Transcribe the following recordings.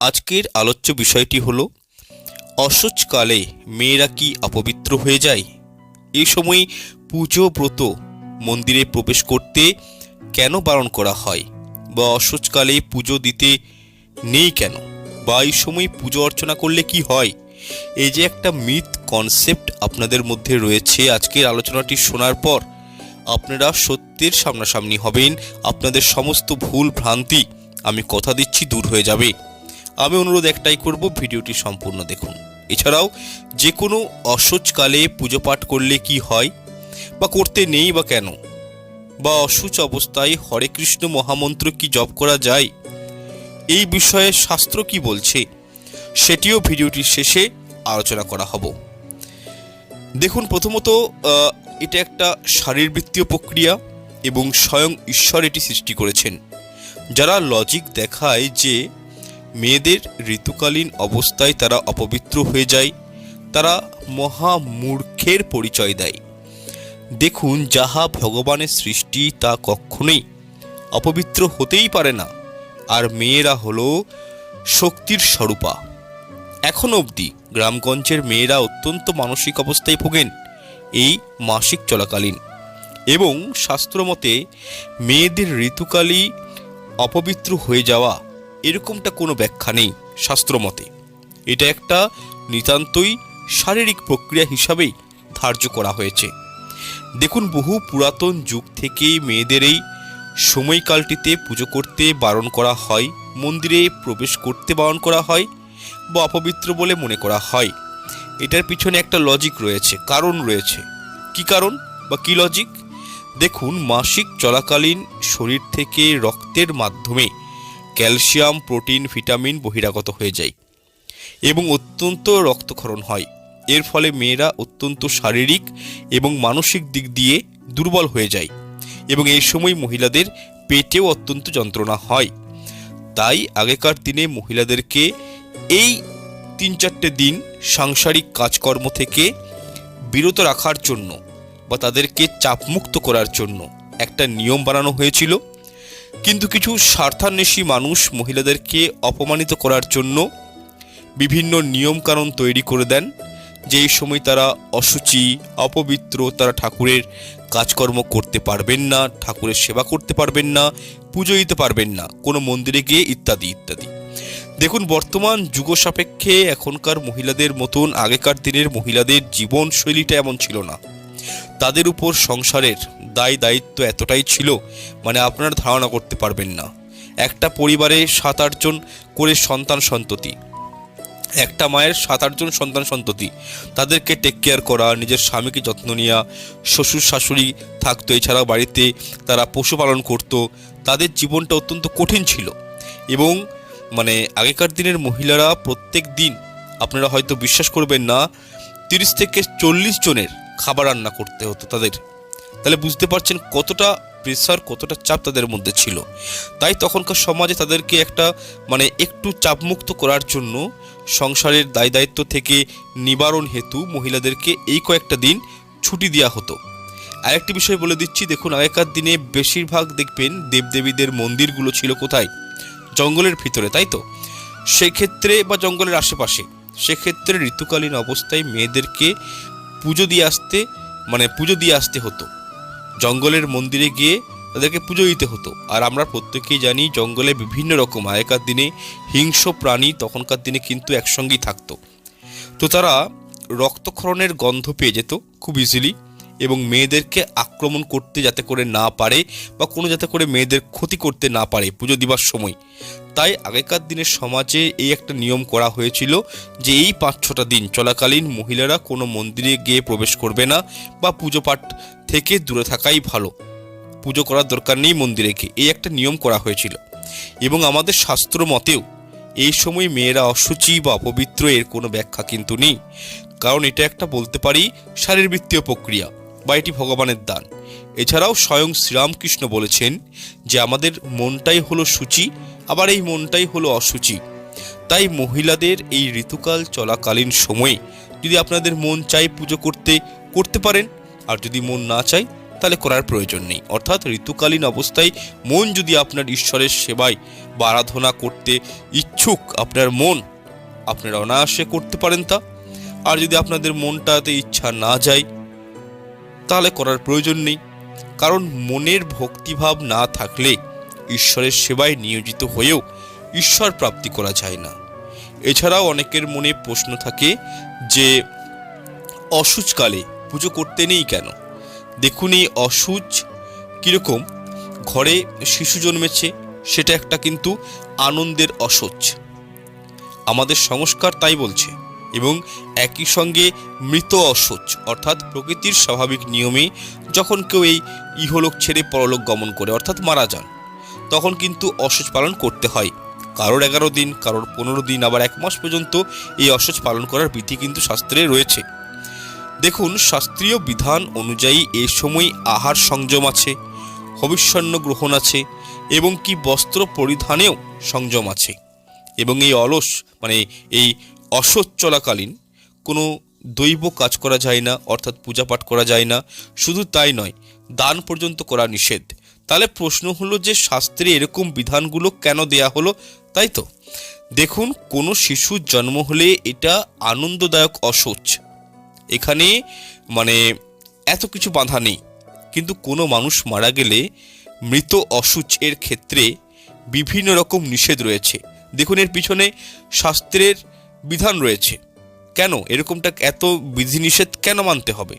আজকের আলোচ্য বিষয়টি হলো অসুচকালে মেয়েরা কি অপবিত্র হয়ে যায়? এই সময় পুজো ব্রত মন্দিরে প্রবেশ করতে কেন বারণ করা হয়? বা অসুচকালে পুজো দিতে নেই কেন? বা এই সময় পুজো অর্চনা করলে কি হয়? এই যে একটা মিথ কনসেপ্ট আপনাদের মধ্যে রয়েছে আজকের আলোচনাটি শোনার পর, আপনারা সত্যের সামনাসামনি হবেন, আপনাদের সমস্ত ভুল ভ্রান্তি আমি কথা দিচ্ছি দূর হয়ে যাবে। আমি অনুরোধ একটাই করব, ভিডিওটি সম্পূর্ণ দেখুন। এছাড়াও যে কোনো অসুচকালে পুজো পাঠ করলে কি হয়? বা করতে নেই বা কেন? বা অসুচ অবস্থায় হরে কৃষ্ণ মহামন্ত্র কি জপ করা যায়? এই বিষয়ে শাস্ত্র কি বলছে? সেটিও ভিডিওটির শেষে আলোচনা করা হব। দেখুন, প্রথমত এটা একটা শারীরবৃত্তীয় প্রক্রিয়া এবং স্বয়ং ঈশ্বর এটি সৃষ্টি করেছেন। যারা লজিক দেখায় যে মেয়েদের ঋতুকালীন অবস্থায় তারা অপবিত্র হয়ে যায়, তারা মহা মূর্খের পরিচয় দেয়। দেখুন যাহা ভগবানের সৃষ্টি তা কখনোই অপবিত্র হতেই পারে না, আর মেয়েরা হলো শক্তির স্বরূপা। এখন অবধি গ্রামগঞ্জের মেয়েরা অত্যন্ত মানসিক অবস্থায় ভোগেন এই মাসিক চলাকালীন এবং শাস্ত্রমতে মেয়েদের ঋতুকালী অপবিত্র হয়ে যাওয়া এরকমটা কোনো ব্যাখ্যা নেই শাস্ত্রমতে। এটা একটা নিতান্তই শারীরিক প্রক্রিয়া হিসাবেই ধার্য করা হয়েছে। দেখুন, বহু পুরাতন যুগ থেকেই মেয়েদের এই সময়কালটিতে পুজো করতে বারণ করা হয়, মন্দিরে প্রবেশ করতে বারণ করা হয় বা অপবিত্র বলে মনে করা হয়। এটার পিছনে একটা লজিক রয়েছে, কারণ রয়েছে। কি কারণ বা কি লজিক দেখুন, মাসিক চলাকালীন শরীর থেকে রক্তের মাধ্যমে ক্যালসিয়াম, প্রোটিন, ভিটামিন বহিরাগত হয়ে যায় এবং অত্যন্ত রক্তক্ষরণ হয়। এর ফলে মেয়েরা অত্যন্ত শারীরিক এবং মানসিক দিক দিয়ে দুর্বল হয়ে যায় এবং এই সময় মহিলাদের পেটেও অত্যন্ত যন্ত্রণা হয়। তাই আগেকার দিনে মহিলাদেরকে এই তিন চারটে দিন সাংসারিক কাজকর্ম থেকে বিরত রাখার জন্য বা তাদেরকে চাপমুক্ত করার জন্য একটা নিয়ম বানানো হয়েছিল। কিন্তু কিছু স্বার্থান্বেষী মানুষ মহিলাদেরকে অপমানিত করার জন্য বিভিন্ন নিয়মকানুন তৈরি করে দেন যে এই সময় তারা অসুচি, অপবিত্র, তারা ঠাকুরের কাজকর্ম করতে পারবেন না, ঠাকুরের সেবা করতে পারবেন না, পুজো দিতে পারবেন না, কোনো মন্দিরে গিয়ে ইত্যাদি ইত্যাদি। দেখুন, বর্তমান যুগ সাপেক্ষে এখনকার মহিলাদের মতন আগেকার দিনের মহিলাদের জীবনশৈলীটা এমন ছিল না। তাদের উপর সংসারের দায় দায়িত্ব এতটাই ছিল মানে আপনারা ধারণা করতে পারবেন না। একটা পরিবারে সাত আটজন করে সন্তান সন্ততি। একটা মায়ের সাত আটজন সন্তান সন্ততি। তাদেরকে টেক কেয়ার করা, নিজের স্বামীকে যত্ন নেওয়া শ্বশুর শাশুড়ি থাকতো, এছাড়াও বাড়িতে তারা পশুপালন করত। তাদের জীবনটা অত্যন্ত কঠিন ছিল। এবং মানে আগেকার দিনের মহিলারা প্রত্যেক দিন, আপনারা হয়তো বিশ্বাস করবেন না, তিরিশ থেকে চল্লিশ জনের খাবার রান্না করতে হতো তাদের। তাহলে বুঝতে পারছেন কতটা প্রেসার কতটা চাপ তাদের মধ্যে ছিল। তাই তখনকার সমাজে তাদেরকে একটা মানে একটু চাপমুক্ত করার জন্য সংসারের দায় দায়িত্ব থেকে নিবারণ হেতু মহিলাদেরকে এই কয়েকটা দিন ছুটি দেওয়া হতো। আরেকটি বিষয় বলে দিচ্ছি, দেখুন আগেকার দিনে বেশিরভাগ দেখবেন দেবদেবীদের মন্দিরগুলো ছিল কোথায়? জঙ্গলের ভিতরে, তাই তো? সেক্ষেত্রে বা জঙ্গলের আশেপাশে। সেক্ষেত্রে ঋতুকালীন অবস্থায় মেয়েদেরকে পুজো দিয়ে আসতে মানে পুজো দিয়ে আসতে হতো। জঙ্গলের মন্দিরে গিয়ে তাদেরকে পুজো দিতে হতো। আর আমরা প্রত্যেকেই জানি জঙ্গলে বিভিন্ন রকম, আগেকার দিনে হিংস্র প্রাণী, তখনকার দিনে কিন্তু একসঙ্গেই থাকতো। তো তারা রক্তক্ষরণের গন্ধ পেয়ে যেত খুব ইজিলি এবং মেয়েদেরকে আক্রমণ করতে যাতে করে না পারে বা কোনো যাতে করে মেয়েদের ক্ষতি করতে না পারে পুজো দিবার সময়। তাই আগেকার দিনের সমাজে এই একটা নিয়ম করা হয়েছিল যে এই পাঁচ ছটা দিন চলাকালীন মহিলারা কোনো মন্দিরে গিয়ে প্রবেশ করবে না বা পুজো পাঠ থেকে দূরে থাকাই ভালো। পুজো করার দরকার নেই মন্দিরে গিয়ে এই একটা নিয়ম করা হয়েছিল। এবং আমাদের শাস্ত্র মতেও এই সময় মেয়েরা অসুচি বা অপবিত্র এর কোনো ব্যাখ্যা কিন্তু নেই। কারণ এটা একটা বলতে পারি শারীরবৃত্তীয় প্রক্রিয়া। বা এটি ভগবানের দান। এছাড়াও স্বয়ং শ্রীরামকৃষ্ণ বলেছেন যে আমাদের মনটাই হলো সূচি, আবার এই মনটাই হলো অসুচি। তাই মহিলাদের এই ঋতুকাল চলাকালীন সময়ে যদি আপনাদের মন চাই পুজো করতে করতে পারেন। আর যদি মন না চাই তাহলে করার প্রয়োজন নেই। অর্থাৎ ঋতুকালীন অবস্থায় মন যদি আপনার ঈশ্বরের সেবায় বা আরাধনা করতে ইচ্ছুক, আপনার মন আপনারা অনায়াসে করতে পারেন তা। আর যদি আপনাদের মনটাতে ইচ্ছা না যায় তাহলে করার প্রয়োজন নেই। কারণ মনের ভক্তিভাব না থাকলে ঈশ্বরের সেবায় নিয়োজিত হয়েও ঈশ্বর প্রাপ্তি করা যায় না। এছাড়াও অনেকের মনে প্রশ্ন থাকে যে অসুচকালে পুজো করতে নেই কেন? দেখুন এই অসুচ কীরকম? ঘরে শিশু জন্মেছে, সেটা একটা কিন্তু আনন্দের অসুচ। আমাদের সংস্কার তাই বলছে। এবং একই সঙ্গে মৃত অসুচ অর্থাৎ প্রকৃতির স্বাভাবিক নিয়মে যখন কেউ এই ইহলোক ছেড়ে পরলোক গমন করে, অর্থাৎ মারা যান, তখন কিন্তু অসুচ পালন করতে হয়। কারোর এগারো দিন, কারোর পনেরো দিন, আবার এক মাস পর্যন্ত এই অসুচ পালন করার বিধি কিন্তু শাস্ত্রে রয়েছে। দেখুন, শাস্ত্রীয় বিধান অনুযায়ী এ সময় আহার সংযম আছে, হবিষ্যান্ন গ্রহণ আছে, এবং কি বস্ত্র পরিধানেও সংযম আছে। এবং এই অলস মানে এই অসৎ চলাকালীন কোনো দৈব কাজ করা যায় না, অর্থাৎ পূজা পাঠ করা যায় না, শুধু তাই নয়, দান পর্যন্ত করা নিষেধ। তাহলে প্রশ্ন হলো যে শাস্ত্রে এরকম বিধানগুলো কেন দেয়া হলো, তাই তো? দেখুন, কোনো শিশুর জন্ম হলে এটা আনন্দদায়ক অসোচ এখানে মানে এত কিছু বাধা নেই, কিন্তু কোনো মানুষ মারা গেলে মৃত অসুচ এর ক্ষেত্রে বিভিন্ন রকম নিষেধ রয়েছে। দেখুন, এর পিছনে শাস্ত্রের বিধান রয়েছে। কেন? এরকমটা এত বিধিনিষেধ কেন মানতে হবে?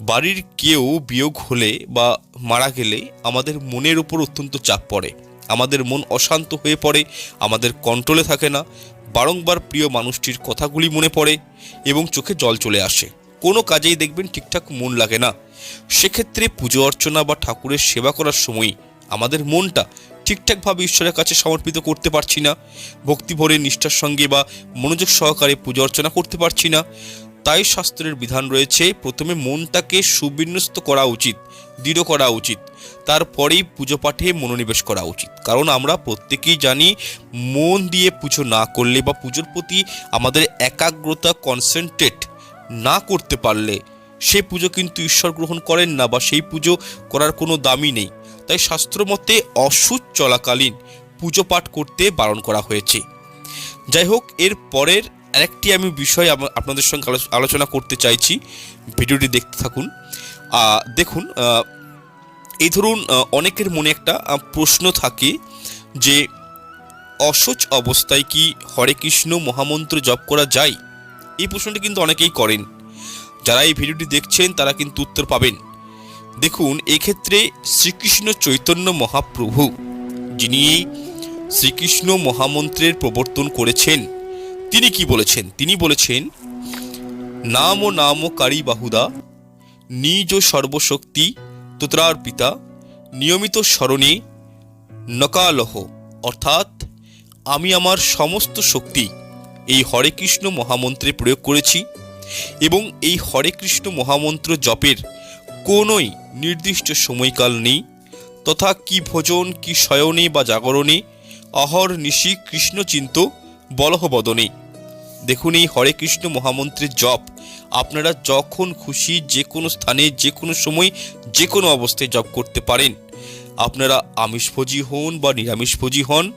বাড়ির কেউ বিয়োগ হলে বা মারা গেলে আমাদের মনের উপর অত্যন্ত চাপ পড়ে। আমাদের মন অশান্ত হয়ে পড়ে, আমাদের কন্ট্রোলে থাকে না। বারংবার প্রিয় মানুষটির কথাগুলি মনে পড়ে এবং চোখে জল চলে আসে। কোনো কাজেই দেখবেন ঠিকঠাক মন লাগে না। সেক্ষেত্রে পুজো অর্চনা বা ঠাকুরের সেবা করার সময় আমাদের মনটা ঠিকঠাকভাবে ঈশ্বরের কাছে সমর্পিত করতে পারছি না ভক্তি ভরে নিষ্ঠার সঙ্গে বা মনোযোগ সহকারে পুজো অর্চনা করতে পারছি না। তাই শাস্ত্রের বিধান রয়েছে, প্রথমে মনটাকে সুবিন্যস্ত করা উচিত, দৃঢ় করা উচিত। তারপরেই পুজো পাঠে মনোনিবেশ করা উচিত। কারণ আমরা প্রত্যেকেই জানি, মন দিয়ে পুজো না করলে বা পুজোর প্রতি আমাদের একাগ্রতা কনসেন্ট্রেট না করতে পারলে, সে পুজো কিন্তু ঈশ্বর গ্রহণ করেন না বা সেই পুজো করার কোনো দামই নেই। তাই শাস্ত্রমতে অসুচ চলাকালীন পুজো পাঠ করতে বারণ করা হয়েছে। যাই হোক, এর পরের আরেকটি আমি বিষয় আপনাদের সঙ্গে আলো- আলোচনা করতে চাইছি। ভিডিওটি দেখতে থাকুন। দেখুন এই ধরুন অনেকের মনে একটা প্রশ্ন থাকে যে, অসুচ অবস্থায় কি হরে কৃষ্ণ মহামন্ত্র জপ করা যায়? এই প্রশ্নটি কিন্তু অনেকেই করেন। যারা এই ভিডিওটি দেখছেন, তারা কিন্তু উত্তর পাবেন। দেখুন, এক্ষেত্রে শ্রীকৃষ্ণ চৈতন্য মহাপ্রভু, যিনি শ্রীকৃষ্ণ মহামন্ত্রের প্রবর্তন করেছেন, তিনি কি বলেছেন? তিনি বলেছেন, নাম ও নাম কারি বাহুদা, নিজ সর্বশক্তি তোত্রার পিতা নিয়মিত স্মরণে নকালহ। অর্থাৎ, আমি আমার সমস্ত শক্তি এই হরে কৃষ্ণ মহামন্ত্রে প্রয়োগ করেছি এবং এই হরে কৃষ্ণ মহামন্ত্র জপের কোনোই নির্দিষ্ট সময়কাল নেই, তথা কি ভোজন, কি শয়নে বা জাগরণে অহর নিশি কৃষ্ণচিন্ত বলহ বদনে দেখুন এই হরে কৃষ্ণ মহামন্ত্রের জপ। আপনারা যখন খুশি যে কোনো স্থানে, যে কোনো সময়, যে কোনো অবস্থায় জপ করতে পারেন। আপনারা আমিষভোজী হন বা নিরামিষভোজী হন,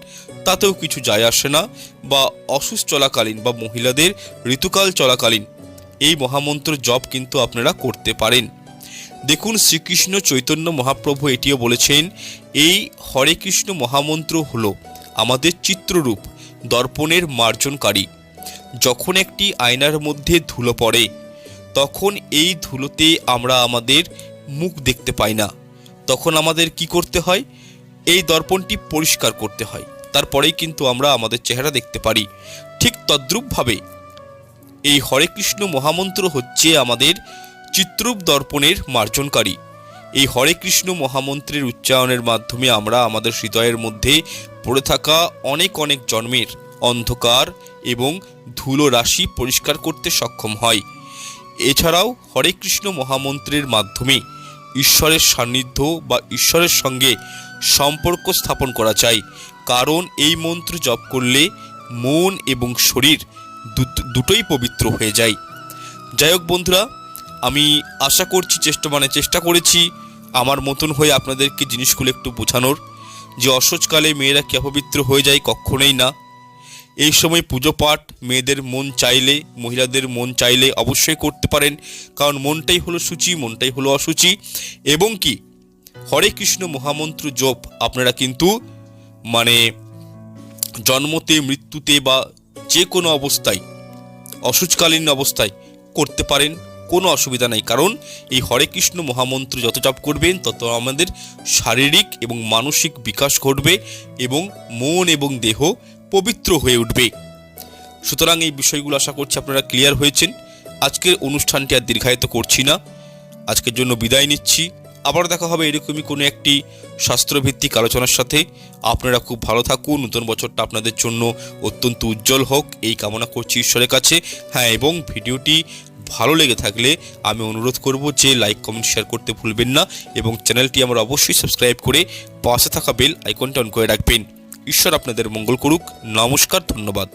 তাতেও কিছু যায় আসে না, বা অসুস্থ চলাকালীন বা মহিলাদের ঋতুকাল চলাকালীন। এই মহামন্ত্র জপ কিন্তু আপনারা করতে পারেন। দেখুন শ্রীকৃষ্ণ চৈতন্য মহাপ্রভু এটিও বলেছেন, এই হরে কৃষ্ণ মহামন্ত্র হলো আমাদের চিত্ররূপ, দর্পণের মার্জনকারী। যখন একটি আয়নার মধ্যে ধুলো পড়ে, তখন এই ধুলোতে আমরা আমাদের মুখ দেখতে পাই না। তখন আমাদের কি করতে হয়? এই দর্পণটি পরিষ্কার করতে হয়। তারপরেই কিন্তু আমরা আমাদের চেহারা দেখতে পারি। ঠিক তদ্রূপভাবে এই হরে কৃষ্ণ মহামন্ত্র হচ্ছে আমাদের চিত্রূপ দর্পণের মার্জনকারী। এই হরে কৃষ্ণ মহামন্ত্রের উচ্চারণের মাধ্যমে আমরা আমাদের হৃদয়ের মধ্যে পড়ে থাকা অনেক অনেক জন্মের অন্ধকার এবং ধুলো রাশি পরিষ্কার করতে সক্ষম হয়। এছাড়াও হরে কৃষ্ণ মহামন্ত্রের মাধ্যমে ঈশ্বরের সান্নিধ্য বা ঈশ্বরের সঙ্গে সম্পর্ক স্থাপন করা যায়। কারণ এই মন্ত্র জপ করলে মন এবং শরীর দুটোই পবিত্র হয়ে যায়। যাই হোক বন্ধুরা আমি আশা করছি, চেষ্টা মানে চেষ্টা করেছি আমার মতন হয়ে আপনাদেরকে জিনিসগুলো একটু বোঝানোর। যে অসহজকালে মেয়েরা কি অপবিত্র হয়ে যায় কখনোই না। এই সময় পুজো পাঠ মেয়েদের মন চাইলে, মহিলাদের মন চাইলে অবশ্যই করতে পারেন। কারণ মনটাই হলো সূচি, মনটাই হলো অসুচি। এবং কি, হরে কৃষ্ণ মহামন্ত্র জপ আপনারা কিন্তু মানে জন্মতে, মৃত্যুতে বা যে কোনো অবস্থায় অসুচকালীন অবস্থায় করতে পারেন। কোনো অসুবিধা নেই। কারণ এই হরে কৃষ্ণ মহামন্ত্র যত জপ করবেন, তত আমাদের শারীরিক এবং মানসিক বিকাশ ঘটবে এবং মন এবং দেহ পবিত্র হয়ে উঠবে। সুতরাং এই বিষয়গুলো আশা করছি আপনারা ক্লিয়ার হয়েছেন। আজকের অনুষ্ঠানটি আর দীর্ঘায়িত করছি না। আজকের জন্য বিদায় নিচ্ছি। আবার দেখা হবে এরকমই কোনো একটি শাস্ত্রভিত্তিক আলোচনার সাথে। আপনারা খুব ভালো থাকুন। নতুন বছরটা আপনাদের জন্য অত্যন্ত উজ্জ্বল হোক। এই কামনা করছি ঈশ্বরের কাছে। হ্যাঁ এবং ভিডিওটি ভালো লেগে থাকলে আমি অনুরোধ করব যে লাইক কমেন্ট শেয়ার করতে ভুলবেন না এবং চ্যানেলটি আমার অবশ্যই সাবস্ক্রাইব করে পাশে থাকা বেল আইকনটা অন করে রাখবেন। ঈশ্বর আপনাদের মঙ্গল করুক। নমস্কার, ধন্যবাদ।